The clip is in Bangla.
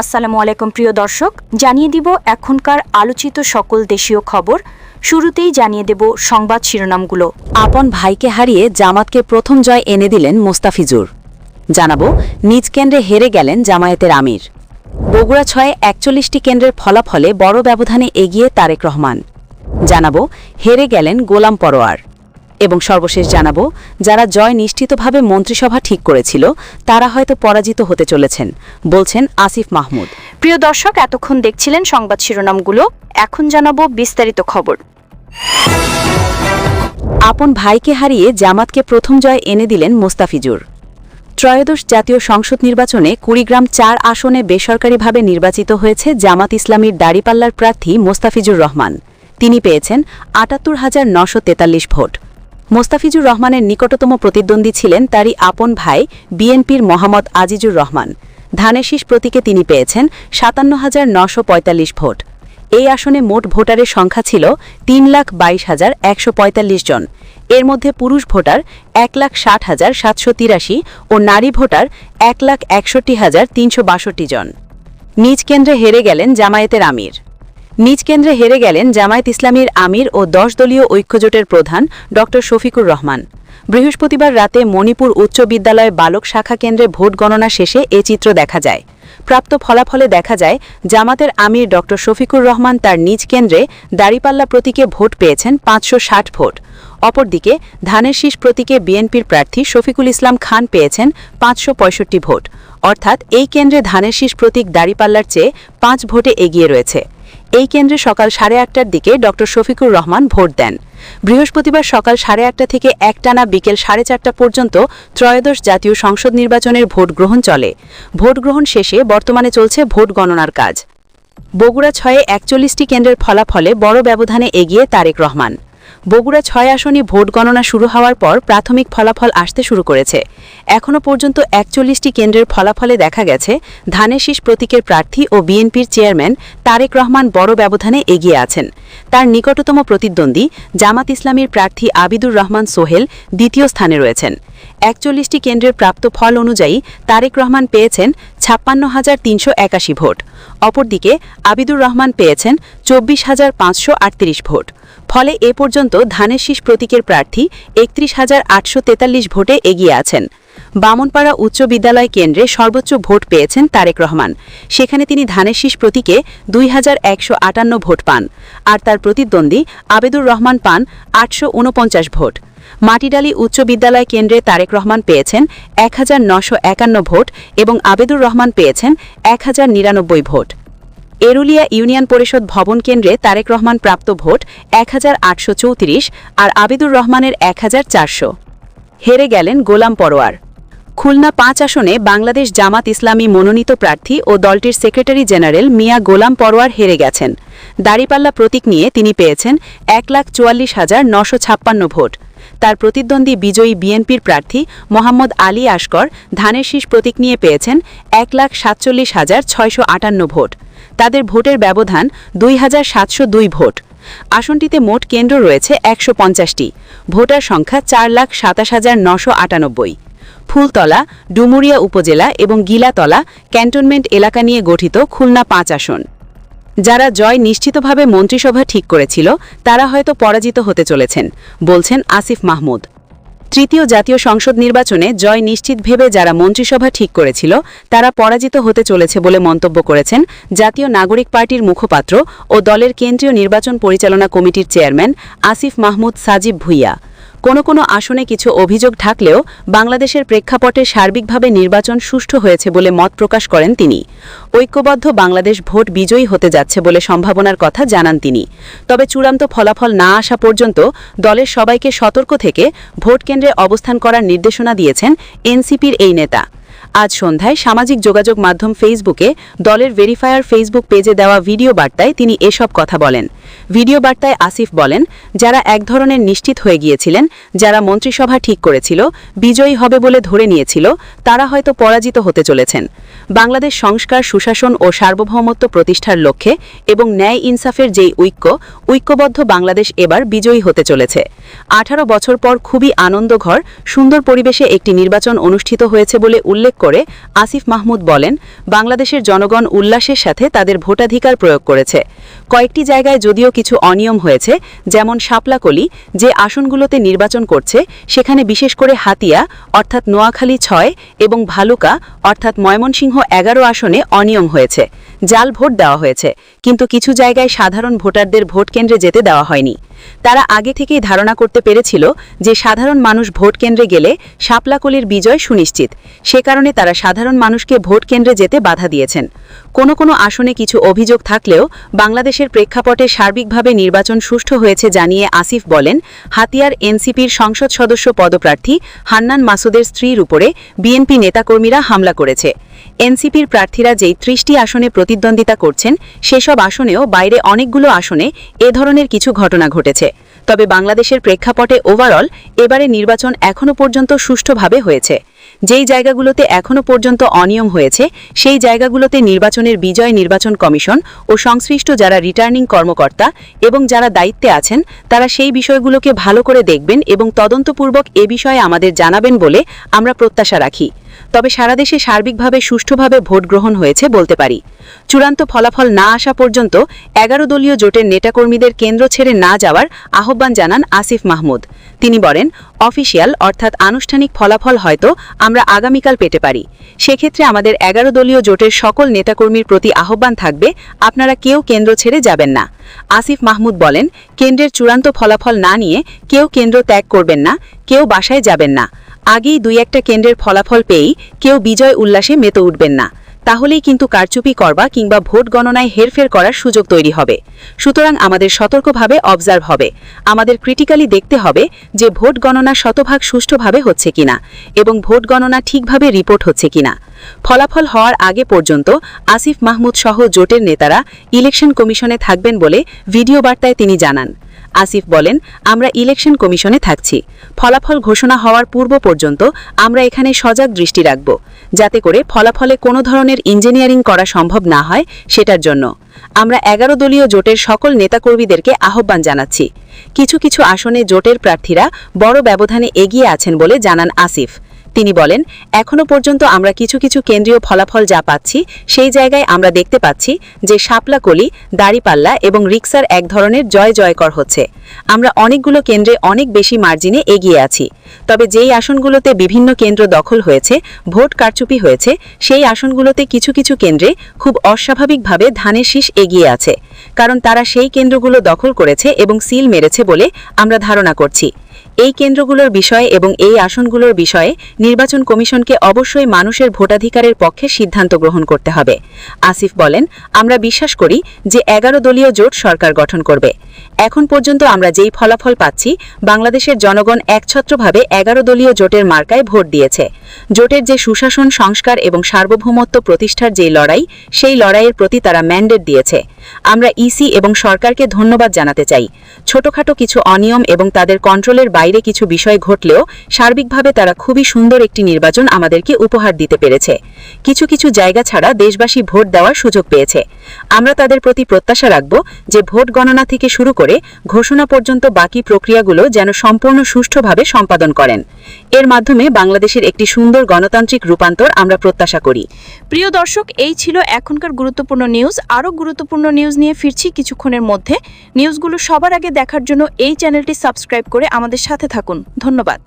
আসসালামু আলাইকুম, প্রিয় দর্শক। জানিয়ে দিব এখনকার আলোচিত সকল দেশীয় খবর। শুরুতেই জানিয়ে দেব সংবাদ শিরোনামগুলো। আপন ভাইকে হারিয়ে জামাতকে প্রথম জয় এনে দিলেন মোস্তাফিজুর। জানাব, নিজ কেন্দ্রে হেরে গেলেন জামায়াতের আমির। বগুড়া ছয়ে একচল্লিশটি কেন্দ্রের ফলাফলে বড় ব্যবধানে এগিয়ে তারেক রহমান। জানাব, হেরে গেলেন গোলাম পরোয়ার। এবং সর্বশেষ জানাব যারা জয় নিশ্চিতভাবে মন্ত্রিসভা ঠিক করেছিল তারা হয়তো পরাজিত হতে চলেছেন বলছেন আসিফ মাহমুদ। প্রিয় দর্শক এতক্ষণ দেখছিলেন সংবাদ শিরোনামগুলো এখন জানাব বিস্তারিত খবর। আপন ভাইকে হারিয়ে জামাতকে প্রথম জয় এনে দিলেন মোস্তাফিজুর। ত্রয়োদশ জাতীয় সংসদ নির্বাচনে কুড়িগ্রাম চার আসনে বেসরকারিভাবে নির্বাচিত হয়েছে জামাত ইসলামীর দাড়িপাল্লার প্রার্থী মোস্তাফিজুর রহমান। তিনি পেয়েছেন আটাত্তর হাজার নশো তেতাল্লিশ ভোট। মোস্তাফিজুর রহমানের নিকটতম প্রতিদ্বন্দ্বী ছিলেন তারই আপন ভাই বিএনপির মোহাম্মদ আজিজুর রহমান। ধানেশিস প্রতীকে তিনি পেয়েছেন সাতান্ন হাজার নশো পঁয়তাল্লিশ ভোট। এই আসনে মোট ভোটারের সংখ্যা ছিল তিন লাখ বাইশ হাজার একশো পঁয়তাল্লিশ জন। এর মধ্যে পুরুষ ভোটার এক লাখ ষাট হাজার সাতশো তিরাশি ও নারী ভোটার এক লাখ একষট্টি হাজার তিনশো বাষট্টি জন। নিজ কেন্দ্রে হেরে গেলেন জামায়াতের আমির। নিজ কেন্দ্রে হেরে গেলেন জামায়াত ইসলামীর আমির ও দশ দলীয় ঐক্যজোটের প্রধান ড. শফিকুর রহমান। বৃহস্পতিবার রাতে মণিপুর উচ্চ বিদ্যালয় বালক শাখা কেন্দ্রে ভোট গণনা শেষে এ চিত্র দেখা যায়। প্রাপ্ত ফলাফলে দেখা যায়, জামাতের আমির ড. শফিকুর রহমান তার নিজ কেন্দ্রে দাড়িপাল্লা প্রতীকে ভোট পেয়েছেন পাঁচশো ষাট ভোট। অপরদিকে ধানের শীষ প্রতীকে বিএনপির প্রার্থী শফিকুল ইসলাম খান পেয়েছেন পাঁচশো পঁয়ষট্টি ভোট। অর্থাৎ এই কেন্দ্রে ধানের শীষ প্রতীক দাড়িপাল্লার চেয়ে পাঁচ ভোটে এগিয়ে রয়েছে। এই কেন্দ্রে সকাল সাড়ে আটটার দিকে ডক্টর শফিকুর রহমান ভোট দেন। বৃহস্পতিবার সকাল সাড়ে আটটা থেকে একটানা বিকেল সাড়ে চারটা পর্যন্ত ত্রয়োদশ জাতীয় সংসদ নির্বাচনের ভোট গ্রহণ চলে। ভোট গ্রহণ শেষে বর্তমানে চলছে ভোট গণনার কাজ। বগুড়া ছয়ে একচল্লিশটি কেন্দ্রের ফলাফলে বড় ব্যবধানে এগিয়ে তারেক রহমান। বগুড়া ছয় আসনে ভোট গণনা শুরু হওয়ার পর প্রাথমিক ফলাফল আসতে শুরু করেছে। এখনও পর্যন্ত একচল্লিশটি কেন্দ্রের ফলাফলে দেখা গেছে। ধানের শীষ প্রতীকের প্রার্থী ও বিএনপির চেয়ারম্যান তারেক রহমান বড় ব্যবধানে এগিয়ে আছেন। তার নিকটতম প্রতিদ্বন্দ্বী জামাত ইসলামীর প্রার্থী আবিদুর রহমান সোহেল দ্বিতীয় স্থানে রয়েছেন। একচল্লিশটি কেন্দ্রের প্রাপ্ত ফল অনুযায়ী তারেক রহমান পেয়েছেন ছাপ্পান্ন হাজার তিনশো একাশি ভোট। অপরদিকে আবিদুর রহমান পেয়েছেন চব্বিশ হাজার পাঁচশো আটত্রিশ ভোট। ফলে এ পর্যন্ত ধানের শীষ প্রতীকের প্রার্থী একত্রিশ হাজার আটশো তেতাল্লিশ ভোটে এগিয়ে আছেন। বামনপাড়া উচ্চ বিদ্যালয় কেন্দ্রে সর্বোচ্চ ভোট পেয়েছেন তারেক রহমান। সেখানে তিনি ধানের শীষ প্রতীকে দুই হাজার একশো আটান্ন ভোট পান। আর তার প্রতিদ্বন্দ্বী আবেদুর রহমান পান আটশো উনপঞ্চাশ ভোট। মাটিডালি উচ্চ বিদ্যালয় কেন্দ্রে তারেক রহমান পেয়েছেন এক ভোট এবং আবেদুর রহমান পেয়েছেন এক ভোট। এরুলিয়া ইউনিয়ন পরিষদ ভবন কেন্দ্রে তারেক রহমান প্রাপ্ত ভোট এক হাজার আটশো চৌত্রিশ আর আবিদুর রহমানের এক হেরে গেলেন গোলাম পরোয়ার। খুলনা পাঁচ আসনে বাংলাদেশ জামাত ইসলামী মনোনীত প্রার্থী ও দলটির সেক্রেটারি জেনারেল মিয়া গোলাম পরোয়ার হেরে গেছেন। দাড়িপাল্লা প্রতীক নিয়ে তিনি পেয়েছেন এক লাখ চুয়াল্লিশ হাজার নশো ছাপ্পান্ন ভোট। তার প্রতিদ্বন্দ্বী বিজয়ী বিএনপির প্রার্থী মোহাম্মদ আলী আশকর ধানের শীষ প্রতীক নিয়ে পেয়েছেন এক লাখ সাতচল্লিশ হাজার ছয়শো আটান্ন ভোট। তাদের ভোটের ব্যবধান দুই হাজার সাতশো দুই ভোট। আসনটিতে মোট কেন্দ্র রয়েছে একশো পঞ্চাশটি। ভোটার সংখ্যা চার লাখ সাতাশ হাজার নশো আটানব্বই। ফুলতলা, ডুমুরিয়া উপজেলা এবং গিলাতলা ক্যান্টনমেন্ট এলাকা নিয়ে গঠিত খুলনা পাঁচ আসন। যারা জয় নিশ্চিতভাবে মন্ত্রিসভা ঠিক করেছিল, তারা হয়তো পরাজিত হতে চলেছেন, বলছেন আসিফ মাহমুদ। তৃতীয় জাতীয় সংসদ নির্বাচনে জয় নিশ্চিত ভেবে যারা মন্ত্রিসভা ঠিক করেছিল, তারা পরাজিত হতে চলেছে বলে মন্তব্য করেছেন জাতীয় নাগরিক পার্টির মুখপাত্র ও দলের কেন্দ্রীয় নির্বাচন পরিচালনা কমিটির চেয়ারম্যান আসিফ মাহমুদ সাজিব ভুইয়া। কোনো কোনো আসনে কিছু অভিযোগ থাকলেও বাংলাদেশের প্রেক্ষাপটে সার্বিকভাবে নির্বাচন সুষ্ঠু হয়েছে বলে মত প্রকাশ করেন তিনি। ঐক্যবদ্ধ বাংলাদেশ ভোট বিজয়ী হতে যাচ্ছে বলে সম্ভাবনার কথা জানান তিনি। তবে চূড়ান্ত ফলাফল না আসা পর্যন্ত দলের সবাইকে সতর্ক থেকে ভোট কেন্দ্রে অবস্থান করার নির্দেশনা দিয়েছেন এনসিপির এই নেতা। আজ সন্ধ্যায় সামাজিক যোগাযোগ মাধ্যম ফেসবুকে দলের ভেরিফায়ার ফেসবুক পেজে দেওয়া ভিডিও বার্তায় তিনি এসব কথা বলেন। ভিডিও বার্তায় আসিফ বলেন, যারা এক ধরনের নিশ্চিত হয়ে গিয়েছিলেন, যারা মন্ত্রিসভা ঠিক করেছিল, বিজয়ী হবে বলে ধরে নিয়েছিল, তারা হয়তো পরাজিত হতে চলেছেন। বাংলাদেশ সংস্কার, সুশাসন ও সার্বভৌমত্ব প্রতিষ্ঠার লক্ষ্যে এবং ন্যায় ইনসাফের যেই ঐক্য, ঐক্যবদ্ধ বাংলাদেশ এবার বিজয়ী হতে চলেছে। আঠারো বছর পর খুবই আনন্দঘর সুন্দর পরিবেশে একটি নির্বাচন অনুষ্ঠিত হয়েছে বলে উল্লেখ করে আসিফ মাহমুদ বলেন, বাংলাদেশের জনগণ উল্লাসের সাথে তাদের ভোটাধিকার প্রয়োগ করেছে। কয়েকটি জায়গায় যদিও কিছু অনিয়ম হয়েছে, যেমন শাপলাকলি, যে আসনগুলোতে নির্বাচন করছে, সেখানে বিশেষ করে হাতিয়া, অর্থাৎ নোয়াখালী ছয়, এবং ভালুকা, অর্থাৎ ময়মনসিংহ এগারো আসনে অনিয়ম হয়েছে। জাল ভোট দেওয়া হয়েছে, কিন্তু কিছু জায়গায় সাধারণ ভোটারদের ভোট কেন্দ্রে যেতে দেওয়া হয়নি। তারা আগে থেকেই ধারণা করতে পেরেছিল যে সাধারণ মানুষ ভোট কেন্দ্রে গেলে শাপলাকলির বিজয় সুনিশ্চিত। সে কারণে তারা সাধারণ মানুষকে ভোট কেন্দ্রে যেতে বাধা দিয়েছেন। কোনো কোনো আসনে কিছু অভিযোগ থাকলেও বাংলাদেশের প্রেক্ষাপটে সার্বিকভাবে নির্বাচন সুষ্ঠু হয়েছে জানিয়ে আসিফ বলেন, হাতিয়ার এনসিপির সংসদ সদস্য পদপ্রার্থী হান্নান মাসুদের স্ত্রীর উপরে বিএনপি নেতাকর্মীরা হামলা করেছে। এনসিপির প্রার্থীরা যেই ত্রিশটি আসনে প্রতিদ্বন্দ্বিতা করছেন, সেসব আসনেও বাইরে অনেকগুলো আসনে এ ধরনের কিছু ঘটনা ঘটেছে। তবে বাংলাদেশের প্রেক্ষাপটে ওভারঅল এবারে নির্বাচন এখনও পর্যন্ত সুষ্ঠুভাবে হয়েছে। যেই জায়গাগুলোতে এখনও পর্যন্ত অনিয়ম হয়েছে, সেই জায়গাগুলোতে নির্বাচনের বিজয় নির্বাচন কমিশন ও সংশ্লিষ্ট যারা রিটার্নিং কর্মকর্তা এবং যারা দায়িত্বে আছেন, তারা সেই বিষয়গুলোকে ভালো করে দেখবেন এবং তদন্তপূর্বক এ বিষয়ে আমাদের জানাবেন বলে আমরা প্রত্যাশা রাখি। তবে সারা দেশে সার্বিকভাবে সুষ্ঠুভাবে ভোট গ্রহণ হয়েছে বলতে পারি। চূড়ান্ত ফলাফল না আসা পর্যন্ত এগারো দলীয় জোটের নেতাকর্মীদের কেন্দ্র ছেড়ে না যাওয়ার আহ্বান জানান আসিফ মাহমুদ। তিনি বলেন, অফিসিয়াল অর্থাৎ আনুষ্ঠানিক ফলাফল হয়তো আমরা আগামীকাল পেতে পারি। সেক্ষেত্রে আমাদের এগারো দলীয় জোটের সকল নেতাকর্মীর প্রতি আহ্বান থাকবে, আপনারা কেউ কেন্দ্র ছেড়ে যাবেন না। আসিফ মাহমুদ বলেন, কেন্দ্রের চূড়ান্ত ফলাফল না নিয়ে কেউ কেন্দ্র ত্যাগ করবেন না, কেউ বাসায় যাবেন না। আগেই দুই একটা কেন্দ্রের ফলাফল পেয়েই কেউ বিজয় উল্লাসে মেতে উঠবেন না। তাহলেই কিন্তু কারচুপি করবা কিংবা ভোট গণনায় হেরফের করার সুযোগ তৈরি হবে। সুতরাং আমাদের সতর্কভাবে অবজার্ভ হবে। আমাদের ক্রিটিক্যালি দেখতে হবে যে ভোট গণনা শতভাগ সুষ্ঠুভাবে হচ্ছে কিনা এবং ভোট গণনা ঠিকভাবে রিপোর্ট হচ্ছে কিনা। ফলাফল হওয়ার আগে পর্যন্ত আসিফ মাহমুদ সহ জোটের নেতারা ইলেকশন কমিশনে থাকবেন বলে ভিডিও বার্তায় তিনি জানান। আসিফ বলেন, আমরা ইলেকশন কমিশনে থাকছি। ফলাফল ঘোষণা হওয়ার পূর্ব পর্যন্ত আমরা এখানে সজাগ দৃষ্টি রাখব, যাতে করে ফলাফলে কোনো ধরনের ইঞ্জিনিয়ারিং করা সম্ভব না হয় সেটার জন্য। আমরা এগারো দলীয় জোটের সকল নেতাকর্মীদেরকে আহ্বান জানাচ্ছি। কিছু কিছু আসনে জোটের প্রার্থীরা বড় ব্যবধানে এগিয়ে আছেন বলে জানান আসিফ। তিনি বলেন এখনও পর্যন্ত আমরা কিছু কিছু কেন্দ্রীয় ফলাফল যা পাচ্ছি, সেই জায়গায় আমরা দেখতে পাচ্ছি যে শাপলাকলি দাড়িপাল্লা এবং রিক্সার এক ধরনের জয় জয়কর হচ্ছে। আমরা অনেকগুলো কেন্দ্রে অনেক বেশি মার্জিনে এগিয়ে আছি। তবে যেই আসনগুলোতে বিভিন্ন কেন্দ্র দখল হয়েছে, ভোট কারচুপি হয়েছে, সেই আসনগুলোতে কিছু কিছু কেন্দ্রে খুব অস্বাভাবিকভাবে ধানের শীষ এগিয়ে আছে। কারণ তারা সেই কেন্দ্রগুলো দখল করেছে এবং সিল মেরেছে বলে আমরা ধারণা করছি। এই কেন্দ্রগুলোর বিষয়ে এবং এই আসনগুলোর বিষয়ে নির্বাচন কমিশনকে অবশ্যই মানুষের ভোটাধিকারের পক্ষে সিদ্ধান্ত গ্রহণ করতে হবে। আসিফ বলেন, আমরা বিশ্বাস করি যে এগারো দলীয় জোট সরকার গঠন করবে। এখন পর্যন্ত আমরা যেই ফলাফল পাচ্ছি, বাংলাদেশের জনগণ একছত্রভাবে এগারো দলীয় জোটের মার্কায় ভোট দিয়েছে। জোটের যে সুশাসন, সংস্কার এবং সার্বভৌমত্ব প্রতিষ্ঠার যে লড়াই, সেই লড়াইয়ের প্রতি তারা ম্যান্ডেট দিয়েছে। আমরা ইসি এবং সরকারকে ধন্যবাদ জানাতে চাই। ছোটখাটো কিছু অনিয়ম এবং তাদের কন্ট্রোলের বাইরে কিছু বিষয় ঘটলেও সার্বিকভাবে তারা খুবই সুন্দর একটি নির্বাচন আমাদেরকে উপহার দিতে পেরেছে। কিছু কিছু জায়গা ছাড়া দেশবাসী ভোট দেওয়ার সুযোগ পেয়েছে। আমরা তাদের প্রতি প্রত্যাশা রাখব যে ভোট গণনা থেকে শুরু করে ঘোষণা পর্যন্ত বাকি প্রক্রিয়াগুলো যেন সম্পূর্ণ সুষ্ঠুভাবে সম্পাদন করেন। এর মাধ্যমে বাংলাদেশের একটি সুন্দর গণতান্ত্রিক রূপান্তর আমরা প্রত্যাশা করি। প্রিয় দর্শক, এই ছিল এখনকার গুরুত্বপূর্ণ নিউজ। আরও গুরুত্বপূর্ণ নিউজ নিয়ে ফিরছি কিছুক্ষণের মধ্যে। নিউজগুলো সবার আগে দেখার জন্য এই চ্যানেলটি সাবস্ক্রাইব করে আমাদের সাথে থাকুন। ধন্যবাদ।